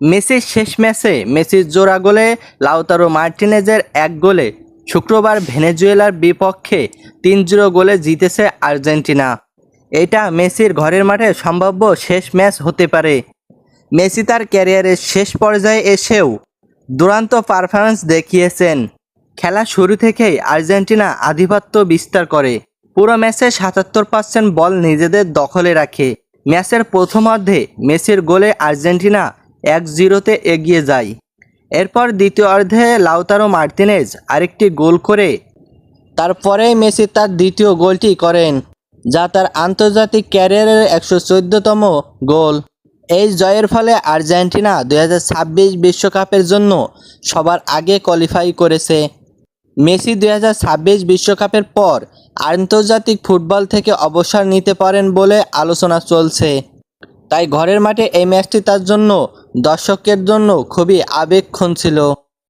মেসির শেষ ম্যাচে মেসির জোড়া গোলে লাউতারো মার্টিনেজের এক গোলে শুক্রবার ভেনেজুয়েলার বিপক্ষে তিন জিরো গোলে জিতেছে আর্জেন্টিনা। এটা মেসির ঘরের মাঠে সম্ভাব্য শেষ ম্যাচ হতে পারে। মেসি তার ক্যারিয়ারের শেষ পর্যায়ে এসেও দুরান্ত পারফরমেন্স দেখিয়েছেন। খেলা শুরু থেকেই আর্জেন্টিনা আধিপত্য বিস্তার করে। পুরো ম্যাচে সাতাত্তর পার্সেন্ট বল নিজেদের দখলে রাখে। ম্যাচের প্রথমার্ধে মেসির গোলে আর্জেন্টিনা এক জিরোতে এগিয়ে যায়। এরপর দ্বিতীয় অর্ধে লাউতারো মার্তিনেজ আরেকটি গোল করে। তারপরে মেসি তার দ্বিতীয় গোলটি করেন, যা তার আন্তর্জাতিক ক্যারিয়ারের একশো চোদ্দতম গোল। এই জয়ের ফলে আর্জেন্টিনা দুই বিশ্বকাপের জন্য সবার আগে কোয়ালিফাই করেছে। মেসি দুই বিশ্বকাপের পর আন্তর্জাতিক ফুটবল থেকে অবসর নিতে পারেন বলে আলোচনা চলছে। তাই ঘরের মাঠে এই ম্যাচটি তার জন্য দর্শকের জন্য খুবই আবেগক্ষণ ছিল।